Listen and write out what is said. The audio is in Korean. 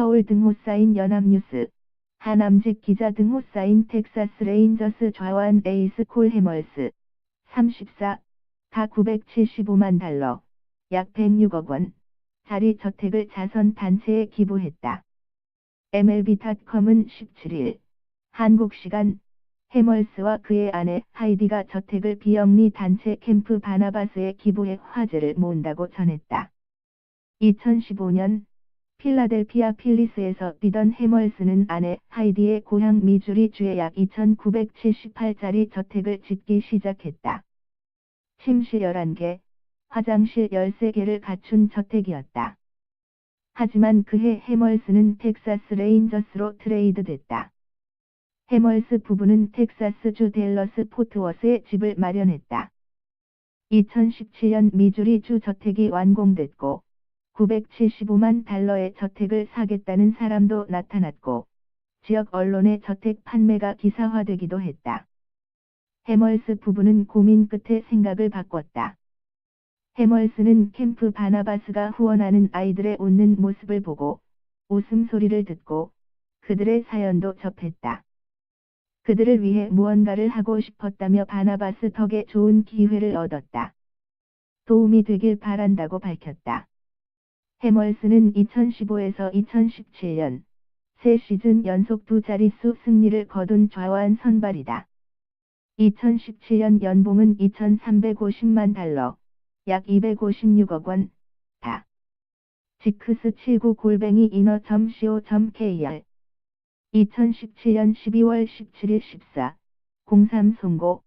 서울 등호 쌓인 연합뉴스, 하남직 기자 등호 쌓인 텍사스 레인저스 좌완 에이스 콜 해멀스, 34, 가 975만 달러, 약 106억 원, 자리 저택을 자선 단체에 기부했다. MLB.com은 17일, 한국 시간, 해멀스와 그의 아내 하이디가 저택을 비영리 단체 캠프 바나바스에 기부해 화제를 모은다고 전했다. 2015년 필라델피아 필리스에서 뛰던 해멀스는 아내 하이디의 고향 미주리 주에 약 2,978짜리 저택을 짓기 시작했다. 침실 11개, 화장실 13개를 갖춘 저택이었다. 하지만 그해 해멀스는 텍사스 레인저스로 트레이드됐다. 해멀스 부부는 텍사스주 델러스 포트워스에 집을 마련했다. 2017년 미주리 주 저택이 완공됐고 975만 달러의 저택을 사겠다는 사람도 나타났고 지역 언론의 저택 판매가 기사화되기도 했다. 해멀스 부부는 고민 끝에 생각을 바꿨다. 해멀스는 캠프 바나바스가 후원하는 아이들의 웃는 모습을 보고 웃음소리를 듣고 그들의 사연도 접했다. 그들을 위해 무언가를 하고 싶었다며 바나바스 덕에 좋은 기회를 얻었다. 도움이 되길 바란다고 밝혔다. 해멀스는 2015에서 2017년 세 시즌 연속 두 자릿수 승리를 거둔 좌완 선발이다. 2017년 연봉은 2,350만 달러, 약 256억 원, 다. 지크스 79 골뱅이 인어.co.kr 2017년 12월 17일 14, 03 송고